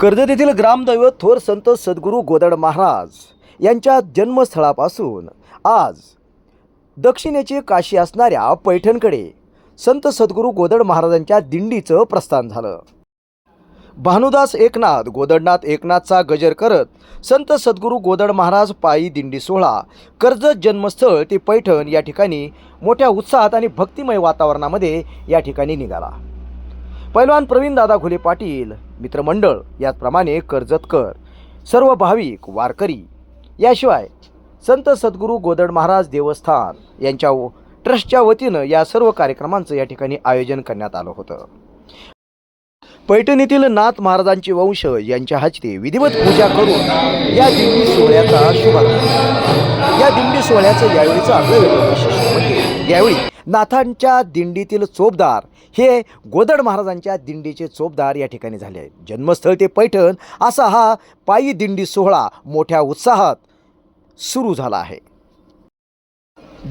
Karjat येथील ग्रामदैवत थोर संत सद्गुरू गोदड महाराज यांच्या जन्मस्थळापासून आज दक्षिणेची काशी असणाऱ्या पैठणकडे संत सद्गुरू गोदड महाराजांच्या दिंडीचं प्रस्थान झालं. भानुदास एकनाथ गोदडनाथ एकनाथचा गजर करत संत सद्गुरू गोदड महाराज पायी दिंडी सोहळा कर्जत जन्मस्थळ ते पैठण या ठिकाणी मोठ्या उत्साहात आणि भक्तिमय वातावरणामध्ये या ठिकाणी निघाला. पैलवान प्रवीण दादा घुले पाटील मित्रमंडळ याचप्रमाणे कर्जतकर सर्व भाविक वारकरी. याशिवाय संत सद्गुरू गोदड महाराज देवस्थान यांच्या व- ट्रस्टच्या वतीनं या सर्व कार्यक्रमांचं या ठिकाणी आयोजन करण्यात आलं होतं. पैठणीतील नाथ महाराजांचे वंश यांच्या हस्ते विधिवत पूजा करून या दिंडी सोहळ्याचा शुभारंभ. या दिंडी सोहळ्याचं यावेळीचं आपलं वेगळं वैशिष्ट्य म्हणजे यावेळी नाथांच्या दिंडीतील चोपदार हे गोदड महाराजांच्या दिंडीचे चोपदार या ठिकाणी झाले आहेत. जन्मस्थळ ते पैठण असा हा पायी दिंडी सोहळा मोठ्या उत्साहात सुरू झाला आहे.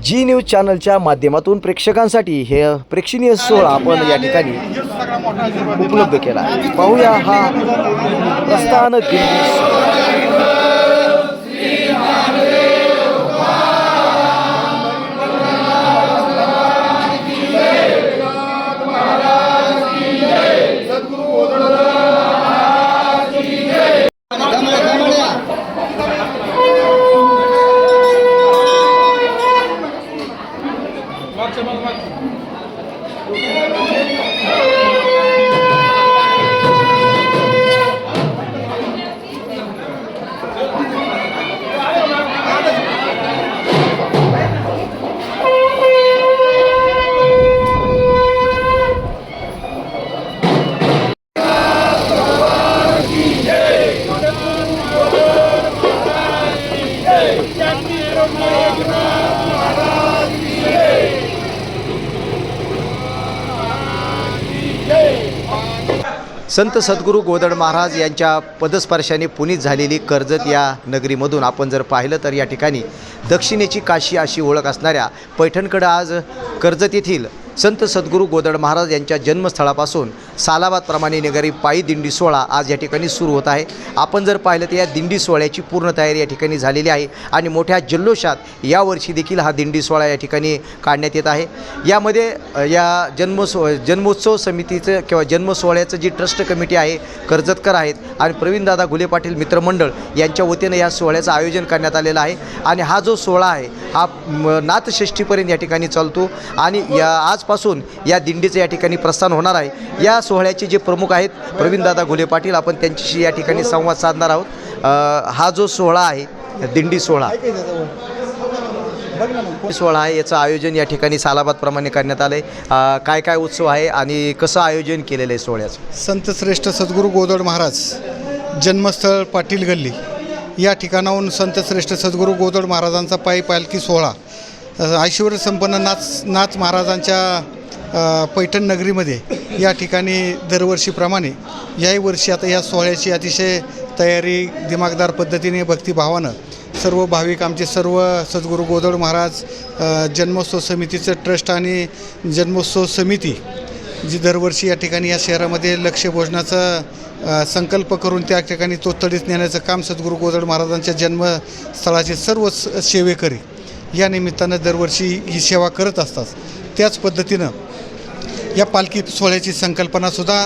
जी न्यूज चॅनलच्या माध्यमातून प्रेक्षकांसाठी हे प्रेक्षणीय सोहळा आपण या ठिकाणी उपलब्ध केला आहे. पाहूया हा प्रस्थान दिंडी संत सद्गुरू गोदड महाराज यांच्या पदस्पर्शाने पुनीत झालेली कर्जत या नगरीमधून आपण जर पाहिलं तर या ठिकाणी दक्षिणेची काशी अशी ओळख असणाऱ्या पैठणकडं आज कर्जत येथील संत सद्गुरू गोदड महाराज यांच्या जन्मस्थळापासून सालाबादप्रमाणे निघारी पायी दिंडी सोहळा आज या ठिकाणी सुरू होत आहे. आपण जर पाहिलं तर या दिंडी सोहळ्याची पूर्ण तयारी या ठिकाणी झालेली आहे आणि मोठ्या जल्लोषात यावर्षी देखील हा दिंडी सोहळा या ठिकाणी काढण्यात येत आहे. यामध्ये या जन्मसो जन्मोत्सव समितीचं किंवा जन्मसोहळ्याचं जी ट्रस्ट कमिटी आहे कर्जतकर आहेत आणि प्रवीणदादा घुले पाटील मित्रमंडळ यांच्या वतीनं या सोहळ्याचं आयोजन करण्यात आलेलं आहे. आणि हा जो सोहळा आहे हा नाथषष्ठीपर्यंत या ठिकाणी चालतो आणि या आजपासून या दिंडीचं या ठिकाणी प्रस्थान होणार आहे. या सोहळ्याचे जे प्रमुख आहेत प्रवीणदादा घुले पाटील आपण त्यांच्याशी या ठिकाणी संवाद साधणार आहोत. हा जो सोहळा आहे दिंडी सोहळा. सोहळा आहे याचं आयोजन या ठिकाणी सालाबादप्रमाणे करण्यात आलं आहे काय काय उत्सव आहे आणि कसं आयोजन केलेलं आहे सोहळ्याचं? संत श्रेष्ठ सद्गुरू गोदड महाराज जन्मस्थळ पाटील गल्ली. या ठिकाणाहून संत श्रेष्ठ सद्गुरू गोदड महाराजांचा पायी पालखी सोहळा. ऐश्वर संपन्न नाच नाच महाराजांच्या पैठण नगरीमध्ये या ठिकाणी दरवर्षीप्रमाणे याही वर्षी आता या सोहळ्याची अतिशय तयारी दिमागदार पद्धतीने भक्तिभावानं सर्व भाविक आमचे सर्व सद्गुरू गोदड महाराज जन्मोत्सव समितीचं ट्रस्ट आणि जन्मोत्सव समिती जी दरवर्षी या ठिकाणी या शहरामध्ये लक्ष भोजनाचा संकल्प करून त्या ठिकाणी तोतडीत नेण्याचं काम सद्गुरू गोदड महाराजांच्या जन्मस्थळाचे सर्व स- सेवेकरी या निमित्तानं दरवर्षी ही सेवा करत असतात. त्याच पद्धतीनं या पालखी सोहळ्याची संकल्पनासुद्धा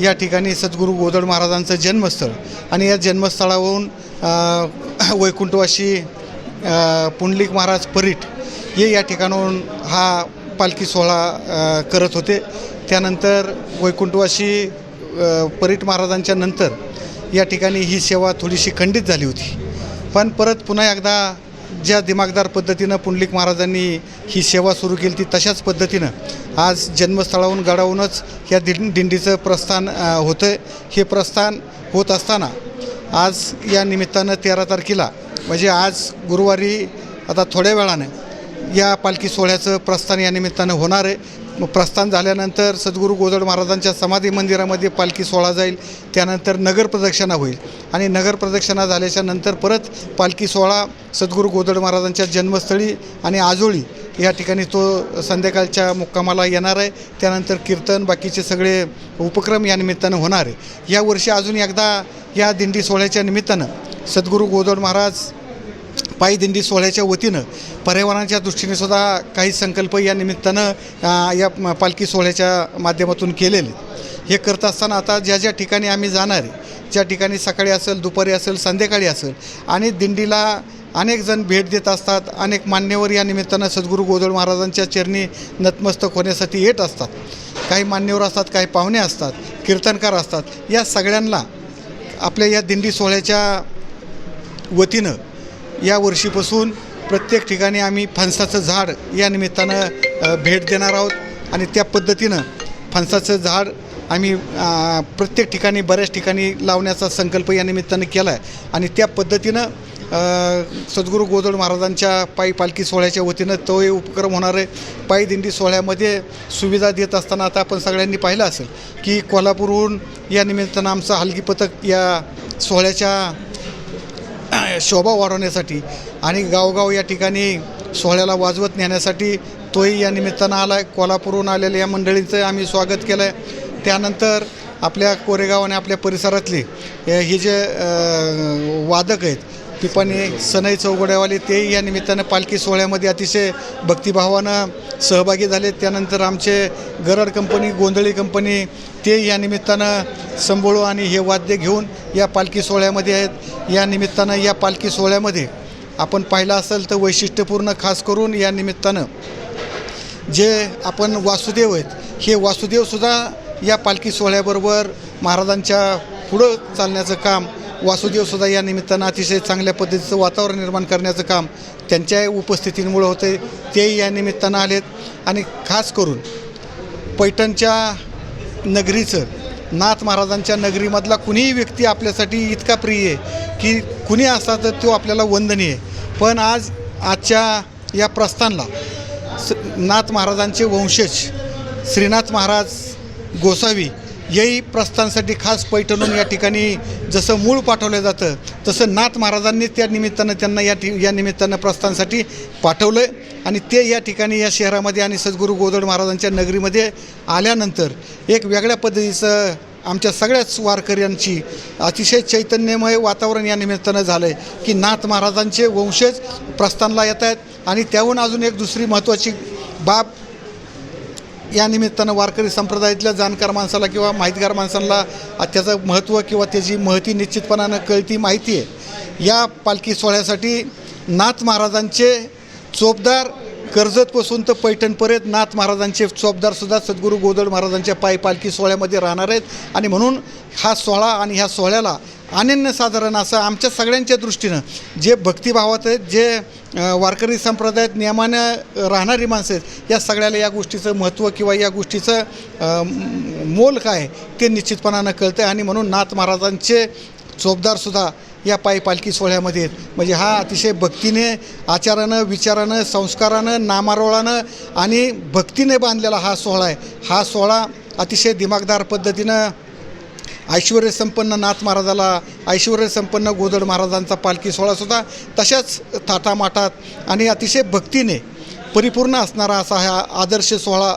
या ठिकाणी सद्गुरू गोदड महाराजांचं जन्मस्थळ आणि या जन्मस्थळावरून वैकुंठवाशी पुंडलिक महाराज परीट हे या ठिकाणाहून हा पालखी सोहळा करत होते. त्यानंतर वैकुंठवाशी परीट महाराजांच्या नंतर या ठिकाणी ही सेवा थोडीशी खंडित झाली होती. पण परत पुन्हा एकदा ज्या दिमागदार पद्धतीनं पुंडलिक महाराजांनी ही सेवा सुरू केली ती तशाच पद्धतीनं आज जन्मस्थळाहून गडावूनच या दिं दिंडीचं प्रस्थान होतं हे प्रस्थान होत असताना आज या निमित्तानं तेरा तारखेला म्हणजे आज गुरुवारी आता थोड्या वेळानं या पालखी सोहळ्याचं प्रस्थान या निमित्तानं होणार आहे. मग प्रस्थान झाल्यानंतर सद्गुरू गोदड महाराजांच्या समाधी मंदिरामध्ये पालखी सोहळा जाईल. त्यानंतर नगर प्रदक्षिणा होईल. आणि नगर प्रदक्षिणा झाल्याच्यानंतर परत पालखी सोहळा सद्गुरू गोजड महाराजांच्या जन्मस्थळी आणि आजोळी या ठिकाणी तो संध्याकाळच्या मुक्कामाला येणार आहे. त्यानंतर कीर्तन बाकीचे सगळे उपक्रम या निमित्तानं होणार आहे. यावर्षी अजून एकदा या दिंडी सोहळ्याच्या निमित्तानं सद्गुरू गोदड महाराज पायी दिंडी सोहळ्याच्या वतीनं पर्यावरणाच्या दृष्टीने सुद्धा काही संकल्प या निमित्तानं या पालखी सोहळ्याच्या माध्यमातून केलेले. हे करत असताना आता ज्या ज्या ठिकाणी आम्ही जाणार आहे ज्या ठिकाणी सकाळी असेल दुपारी असेल संध्याकाळी असेल आणि दिंडीला अनेक जण भेट देत असतात अनेक मान्यवर या निमित्तानं सद्गुरू गोदळ महाराजांच्या चरणी नतमस्तक होण्यासाठी येत असतात. काही मान्यवर असतात काही पाहुणे असतात कीर्तनकार असतात. या सगळ्यांना आपल्या या दिंडी सोहळ्याच्या वतीनं या वर्षीपासून प्रत्येक ठिकाणी आम्ही फणसाचं झाड या निमित्तानं भेट देणार आहोत आणि त्या पद्धतीनं फणसाचं झाड आम्ही प्रत्येक ठिकाणी बऱ्याच ठिकाणी लावण्याचा संकल्प या निमित्तानं केला आहे. आणि त्या पद्धतीनं सद्गुरू गोदड महाराजांच्या पायी पालखी सोहळ्याच्या वतीनं तो हे उपक्रम होणार आहे. पायी दिंडी सोहळ्यामध्ये सुविधा देत असताना आता आपण सगळ्यांनी पाहिलं असेल की कोल्हापूरहून या निमित्तानं आमचं हलगी पथक या सोहळ्याच्या शोभा वाढवण्यासाठी आणि गावगाव या ठिकाणी सोहळ्याला वाजवत नेण्यासाठी तोही या निमित्तानं आला आहे कोल्हापूरहून आलेल्या या मंडळींचं आम्ही स्वागत केलं आहे त्यानंतर आपल्या कोरेगाव आणि आपल्या परिसरातले हे जे वादक आहेत पिपाणी सनई चौघड्यावाले तेही या निमित्तानं पालखी सोहळ्यामध्ये अतिशय भक्तिभावानं सहभागी झाले. त्यानंतर आमचे गरड कंपनी गोंधळी कंपनी ते या निमित्तानं संबोळू आणि हे वाद्य घेऊन या पालखी सोहळ्यामध्ये आहेत. या निमित्तानं या पालखी सोहळ्यामध्ये आपण पाहिलं असेल तर वैशिष्ट्यपूर्ण खास करून या निमित्तानं जे आपण वासुदेव आहेत हे वासुदेवसुद्धा या पालखी सोहळ्याबरोबर महाराजांच्या पुढं चालण्याचं काम वासुदेवसुद्धा या निमित्तानं अतिशय चांगल्या पद्धतीचं वातावरण निर्माण करण्याचं काम त्यांच्या उपस्थितीमुळं होते तेही या निमित्तानं आलेत. आणि खास करून पैठणच्या नगरीचं नाथ महाराजांच्या नगरीमधला कुणीही व्यक्ती आपल्यासाठी इतका प्रिय आहे की कुणी असला तर तो आपल्याला वंदनीय आहे. पण आज आजच्या या प्रस्थानला स नाथ महाराजांचे वंशज श्रीनाथ महाराज गोसावी याही प्रस्थानासाठी खास पैठणून या ठिकाणी जसं मूळ पाठवलं जातं तसं नाथ महाराजांनी त्या निमित्तानं त्यांना या ठि या निमित्तानं प्रस्थानासाठी पाठवलं आहे आणि ते या ठिकाणी या शहरामध्ये आणि सद्गुरू गोदड महाराजांच्या नगरीमध्ये आल्यानंतर एक वेगळ्या पद्धतीचं आमच्या सगळ्याच वारकऱ्यांची अतिशय चैतन्यमय वातावरण या निमित्तानं झालं आहे की नाथ महाराजांचे वंशज प्रस्थानला येत आहेत. आणि त्याहून अजून एक दुसरी महत्त्वाची बाब या निमित्तानं वारकरी संप्रदायातल्या जाणकार माणसाला किंवा माहितगार माणसांना त्याचं महत्त्व किंवा त्याची महती निश्चितपणानं कळती माहिती आहे. या पालखी सोहळ्यासाठी नाथ महाराजांचे चोपदार कर्जतपासून तर पैठणपर्यंत नाथ महाराजांचे चोपदारसुद्धा सद्गुरू गोदड महाराजांच्या पायी पालखी सोहळ्यामध्ये राहणार आहेत. आणि म्हणून हा सोहळा आणि ह्या सोहळ्याला अनन्यसाधारण असं आमच्या सगळ्यांच्या दृष्टीनं जे भक्तिभावात आहेत जे वारकरी संप्रदायात नियमानं राहणारी माणसं आहेत. या सगळ्याला या गोष्टीचं महत्त्व किंवा या गोष्टीचं मोल काय ते निश्चितपणानं कळतं आणि म्हणून नाथ महाराजांचे चोपदारसुद्धा या पायी पालखी सोहळ्यामध्ये आहेत. म्हणजे हा अतिशय भक्तीने आचारानं विचारानं संस्कारानं नामारोळानं आणि भक्तीने बांधलेला हा सोहळा आहे. हा सोहळा अतिशय दिमागदार पद्धतीनं ऐश्वर्यसंपन्न नाथ महाराजाला ऐश्वर्यसंपन्न गोदड महाराजांचा पालखी सोहळासुद्धा तशाच थाटामाटात आणि अतिशय भक्तीने परिपूर्ण असणारा असा हा आदर्श सोहळा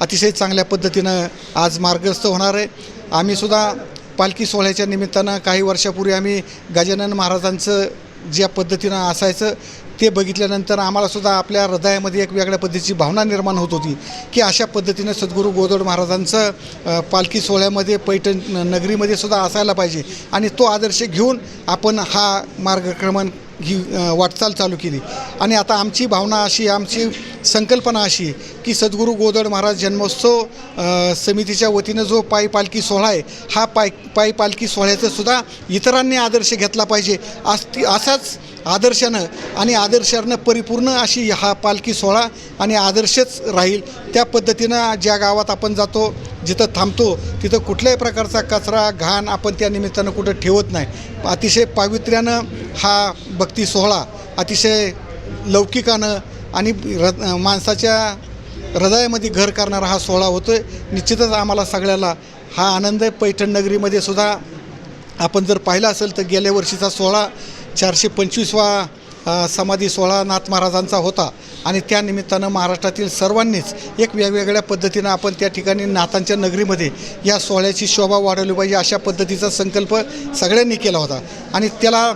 अतिशय चांगल्या पद्धतीनं आज मार्गस्थ होणार आहे. आम्हीसुद्धा पालखी सोहळ्याच्या निमित्तानं काही वर्षापूर्वी आम्ही गजानन महाराजांचं ज्या पद्धतीनं असायचं ते बघितल्यानंतर आम्हालासुद्धा आपल्या हृदयामध्ये एक वेगळ्या पद्धतीची भावना निर्माण होत होती की अशा पद्धतीनं सद्गुरू गोदड महाराजांचं पालखी सोहळ्यामध्ये पैठण नगरीमध्ये सुद्धा असायला पाहिजे. आणि तो आदर्श घेऊन आपण हा मार्गक्रमण ही वाटचाल चालू केली. आणि आता आमची भावना अशी आमची संकल्पना अशी की सद्गुरू गोदड महाराज जन्मोत्सव समितीच्या वतीनं जो पायी पालखी सोहळा आहे हा पाय पायी पालखी सोहळ्याचं सुद्धा इतरांनी आदर्श घेतला पाहिजे. अस ती असाच आदर्शानं आणि आदर्शानं परिपूर्ण अशी हा पालखी सोहळा आणि आदर्शच राहील. त्या पद्धतीनं ज्या गावात आपण जातो जिथं थांबतो तिथं कुठल्याही प्रकारचा कचरा घाण आपण त्या निमित्तानं कुठं ठेवत नाही. अतिशय पावित्र्यानं हा भक्ती सोहळा अतिशय लौकिकानं आणि र माणसाच्या हृदयामध्ये घर करणारा हा सोहळा होतो आहे निश्चितच आम्हाला सगळ्याला हा आनंद आहे. पैठण नगरीमध्ये सुद्धा आपण जर पाहिलं असेल तर गेल्या वर्षीचा सोहळा चारशे पंचवीसवा समाधी सोहळा नाथ महाराजांचा होता. आणि त्या निमित्तानं महाराष्ट्रातील सर्वांनीच एक वेगवेगळ्या पद्धतीनं आपण त्या ठिकाणी नाथांच्या नगरीमध्ये या सोहळ्याची शोभा वाढवली पाहिजे अशा पद्धतीचा संकल्प सगळ्यांनी केला होता. आणि त्याला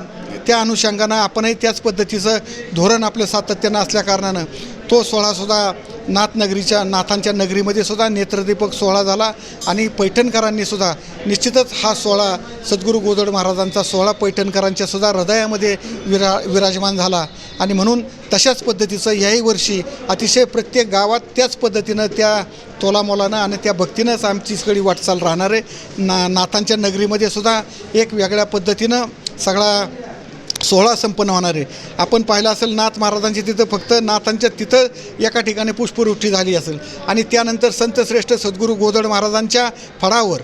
त्या अनुषंगानं आपणही त्याच पद्धतीचं धोरण आपलं सातत्यानं असल्याकारणानं तो सोहळासुद्धा नाथनगरीच्या नाथांच्या नगरीमध्ये सुद्धा नेत्रदीपक सोहळा झाला आणि पैठणकरांनी सुद्धा निश्चितच हा सोहळा सद्गुरू गोदड महाराजांचा सोहळा पैठणकरांच्या सुद्धा हृदयामध्ये विरा विराजमान झाला. आणि म्हणून तशाच पद्धतीचं याही वर्षी अतिशय प्रत्येक गावात त्याच पद्धतीनं त्या तोलामोलानं आणि त्या भक्तीनंच आमची सगळी वाटचाल राहणार आहे. ना नाथांच्या नगरीमध्ये सुद्धा एक वेगळ्या पद्धतीनं सगळा सोहळा संपन्न होणार आहे. आपण पाहिलं असेल नाथ महाराजांची तिथं फक्त नाथांच्या तिथं एका ठिकाणी पुष्पवृष्टी झाली असेल. आणि त्यानंतर संतश्रेष्ठ सद्गुरू गोदड महाराजांच्या फळावर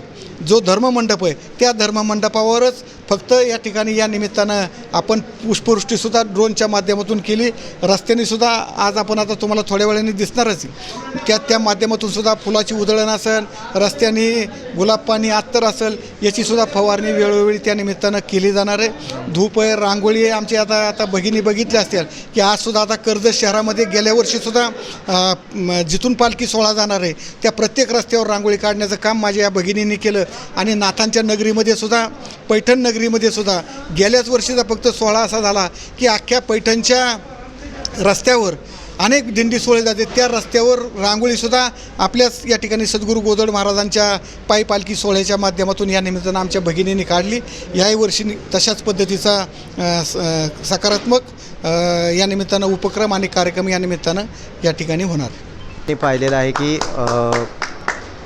जो धर्ममंडप आहे त्या धर्ममंडपावरच फक्त या ठिकाणी या निमित्तानं आपण पुष्पवृष्टीसुद्धा ड्रोनच्या माध्यमातून केली. रस्त्याने सुद्धा आज आपण आता तुम्हाला थोड्या वेळाने दिसणारच त्या त्या माध्यमातून सुद्धा फुलाची उधळण असेल रस्त्याने गुलाब पाणी अत्तर असेल याचीसुद्धा फवारणी वेळोवेळी त्या निमित्तानं केली जाणार आहे. धूप आहे रांगोळी आहे आमची आता आता भगिनी बघितल्या असतील की आजसुद्धा आता कर्जत शहरामध्ये गेल्या वर्षीसुद्धा जिथून पालखी सोहळा जाणार आहे त्या प्रत्येक रस्त्यावर रांगोळी काढण्याचं काम माझ्या या भगिनींनी केलं. आणि नाथांच्या नगरीमध्ये सुद्धा पैठण रत्नागिरीमध्ये सुद्धा गेल्याच वर्षीचा फक्त सोहळा असा झाला की अख्ख्या पैठणच्या रस्त्यावर अनेक दिंडी सोहळे जाते. त्या रस्त्यावर रांगोळीसुद्धा आपल्याच या ठिकाणी सद्गुरू गोदड महाराजांच्या पायी पालखी सोहळ्याच्या माध्यमातून या निमित्तानं आमच्या भगिनींनी काढली. याही वर्षी तशाच पद्धतीचा स- सकारात्मक या निमित्तानं उपक्रम आणि कार्यक्रम या निमित्तानं या ठिकाणी होणार. ते पाहिलेलं आहे की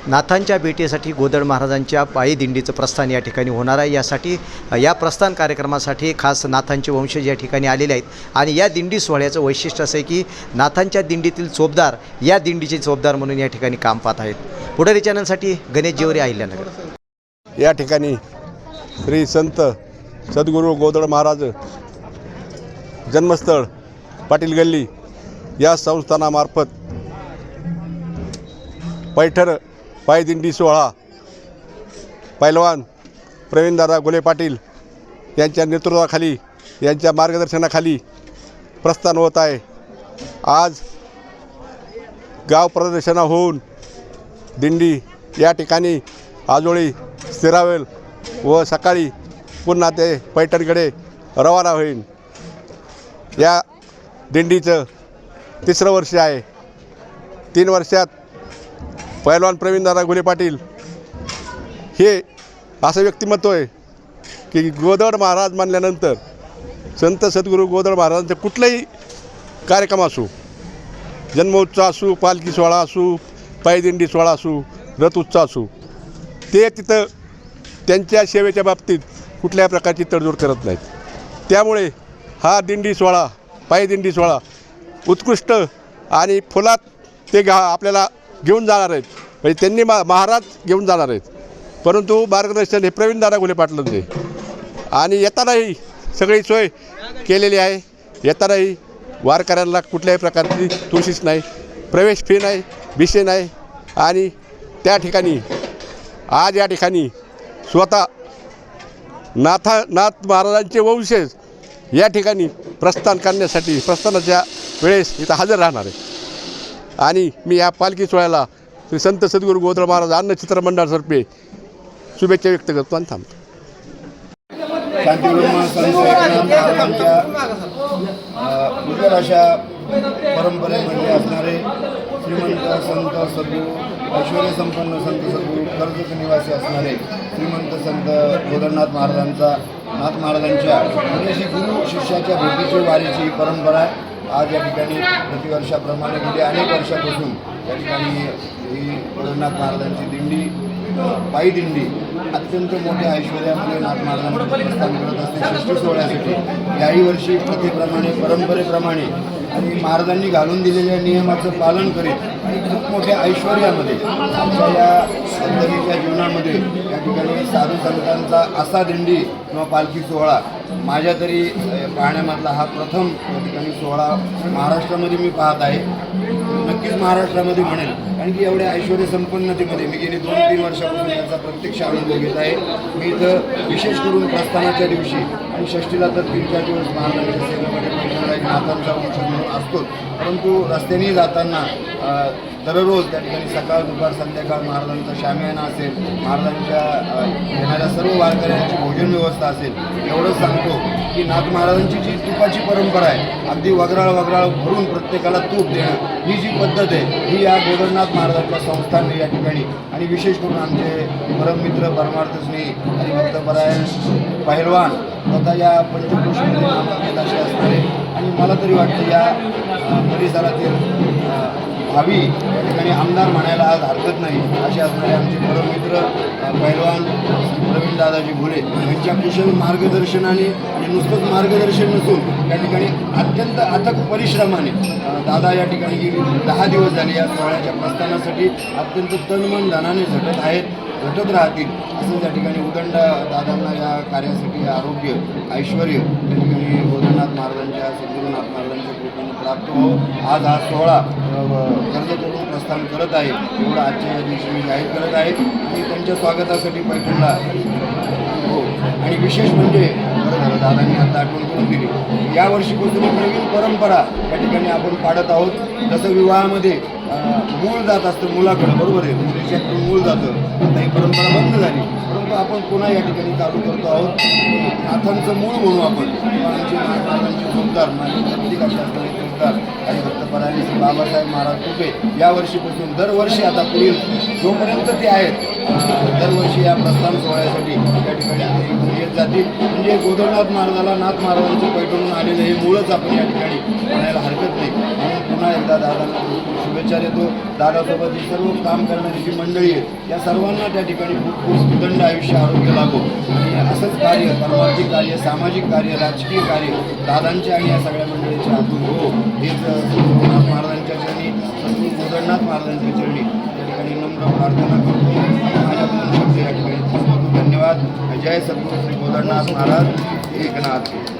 नाथांच्या भेटीसाठी गोदड महाराजांच्या पायी दिंडीचं प्रस्थान या ठिकाणी होणार आहे. यासाठी या प्रस्थान कार्यक्रमासाठी खास नाथांचे वंशज या ठिकाणी आलेले आहेत. आणि या दिंडी सोहळ्याचं वैशिष्ट्य असं आहे की नाथांच्या दिंडीतील चोपदार या दिंडीचे चोपदार म्हणून या ठिकाणी काम पाहत आहेत. पुढारी चॅनलसाठी गणेश जेवरे अहिल्यानगर. या ठिकाणी श्री संत सद्गुरू गोदड महाराज जन्मस्थळ पाटील गल्ली या संस्थानामार्फत पैठर पायदिंडी सोहळा. पैलवान प्रवीणदादा गुले पाटील यांच्या नेतृत्वाखाली यांच्या मार्गदर्शनाखाली प्रस्थान होत आहे. आज गाव प्रदर्शना होऊन दिंडी या ठिकाणी आजोळी स्थिरावेल व सकाळी पुन्हा ते पैठणकडे रवाना होईल. या दिंडीचं तिसरं वर्ष आहे. तीन वर्षात पैलवान प्रवीणदादा गुले पाटील. हे असं व्यक्तिमत्व आहे की गोदड महाराज मानल्यानंतर संत सद्गुरू गोदड महाराजांचे कुठलाही कार्यक्रम असू जन्मोत्सव असू पालखी सोहळा असू पायदिंडी सोहळा असू रथ उत्सव असू ते तिथं त्यांच्या सेवेच्या बाबतीत कुठल्याही प्रकारची तडजोड करत नाहीत. त्यामुळे हा दिंडी सोहळा पायदिंडी सोहळा उत्कृष्ट आणि फुलात ते घा आपल्याला घेऊन जाणार आहेत. म्हणजे त्यांनी मा महाराज घेऊन जाणार आहेत. परंतु मार्गदर्शन हे प्रवीणदादा गुले पाटलांचे आणि येतानाही सगळी सोय केलेली आहे. येतानाही वारकऱ्यांना कुठल्याही प्रकारची तुळशीच नाही प्रवेश फी नाही विषय नाही. आणि त्या ठिकाणी आज या ठिकाणी स्वतः नाथा नाथ महाराजांचे वंशज या ठिकाणी प्रस्थान करण्यासाठी प्रस्थानाच्या वेळेस इथं हजर राहणार आहे आणि मी या पालखी सोहळ्याला श्री संत सद्गुरू गोत्र महाराज अन्न चित्र मंडळातर्फे शुभेच्छा व्यक्त करतो आणि थांबतो. शांतिब्रह्म महाराजांच्या अशा परंपरेमध्ये असणारे श्रीमंत संत सद्गुरू ऐश्वर्य संपन्न संत सद्गुरू कर्जत निवासी असणारे श्रीमंत संत गोदरनाथ महाराजांचा नाथ महाराजांच्या गुरु शिष्याच्या भेटीची वारीची ही परंपरा आहे. आज या ठिकाणी प्रतिवर्षाप्रमाणे गेली अनेक वर्षापासून. या ठिकाणी ही गोदरनाथ महाराजांची दिंडी पायी दिंडी अत्यंत मोठ्या ऐश्वर्यामध्ये नाथ महाराजांचं प्रस्थान करत असते. षष्टी सोहळ्यासाठी. याही वर्षी प्रथेप्रमाणे परंपरेप्रमाणे आणि महाराजांनी घालून दिलेल्या नियमाचं पालन करीत आणि खूप मोठ्या ऐश्वर्यामध्ये आमच्या या संतरीच्या जीवनामध्ये या ठिकाणी साधू संतांचा असा दिंडी किंवा पालखी सोहळा माझ्या तरी पाहण्यामधला हा प्रथम ठिकाणी सोहळा महाराष्ट्रामध्ये मी पाहत आहे. नक्कीच महाराष्ट्रामध्ये म्हणेल. कारण की एवढ्या ऐश्वर संपन्नतेमध्ये मी गेली दोन तीन वर्षापासून याचा प्रत्यक्ष आनंद घेत आहे. मी इथं विशेष करून प्रस्थानाच्या दिवशी आणि षष्टीला तर तीन चार दिवस महाराजांच्या सेवेमध्ये एक नाथांचा म्हणून असतोच. परंतु रस्त्याने जाताना दररोज त्या ठिकाणी सकाळ दुपार संध्याकाळ महाराजांचा शामियाना असेल महाराजांच्या येणाऱ्या सर्व वारकऱ्यांची भोजन व्यवस्था असेल एवढंच सांगतो की नाथ महाराजांची जी तुपाची परंपरा आहे अगदी वगराळ वगराळ भरून प्रत्येकाला तूप देणं ही जी पद्धत आहे ही या गोदरनाथ महाराजांच्या संस्थांनी या ठिकाणी आणि विशेष करून आमचे परममित्र परमार्थस्नेही आणि भक्तपरायण पहिलवान तथा या पंचक्रोशीमध्ये नामांकित असे असणारे आणि मला तरी वाटतं या परिसरातील व्हावी या ठिकाणी आमदार म्हणायला आज हरकत नाही. असे असणारे आमचे परममित्र पैलवान प्रवीण दादाजी भोले यांच्या कुशल मार्गदर्शनाने आणि नुसतंच मार्गदर्शन नसून या ठिकाणी अत्यंत अथक परिश्रमाने दादा या ठिकाणी गेली. दहा दिवस झाले या सोहळ्याच्या प्रस्थानासाठी अत्यंत तनमन धनाने झटत आहेत झटत राहतील असं त्या ठिकाणी उदंड दादांना या कार्यासाठी आरोग्य ऐश्वर या ठिकाणी महाराजांच्या सद्गुरुनाथ महाराजांच्या कृपेने प्राप्त हो आज हा सोहळा कर्जतून प्रस्थान करत आहे. एवढं आजच्या दिवशी मी जाहीर करत आहे. आणि त्यांच्या स्वागतासाठी पैठणला हो. आणि विशेष म्हणजे बरं दादांनी आता आठवण करून दिली. यावर्षी वर्षीपासून नवीन परंपरा या ठिकाणी आपण पाडत आहोत. जसं विवाहामध्ये मूळ जात असतं मुलाकडं बरोबर आहे? मुलीच्याकडून मूळ जातं. आता ही परंपरा बंद झाली. परंतु आपण पुन्हा या ठिकाणी चालू करतो आहोत. नाथांचं मूळ म्हणू आपण. किंवा आमचे महाराजांचे जोरदार माझे प्रत्येक आणि भक्तपरायणी श्री बाबासाहेब महाराज तुपे या वर्षीपासून दरवर्षी आता पुढील जोपर्यंत ते आहेत दरवर्षी या प्रस्थान सोहळ्यासाठी या ठिकाणी येत जातील. म्हणजे गोदरनाथ महाराजाला नाथ महाराजांचं पैठणून आलेलं हे मूळच आपण या ठिकाणी म्हणायला हरकत नाही. दादा पुन्हा दादांना शुभेच्छा देतो. दादासोबत ही सर्व काम करणारी जी मंडळी आहे या सर्वांना त्या ठिकाणी खूप खूप सुदंड आयुष्य आरोग्य लाभो आणि असंच कार्य परमार्थिक कार्य सामाजिक कार्य राजकीय कार्य दादांच्या आणि या सगळ्या मंडळीच्या हातून हो. हेच गुरुनाथ महाराजांच्या चरणी सद्गुरू गोदरनाथ महाराजांच्या चरणी त्या ठिकाणी नम्र प्रार्थना करतो. माझ्या दोन शब्द या ठिकाणी धन्यवाद. जय सद्गुरू श्री गोदरनाथ महाराज. एकनाथ.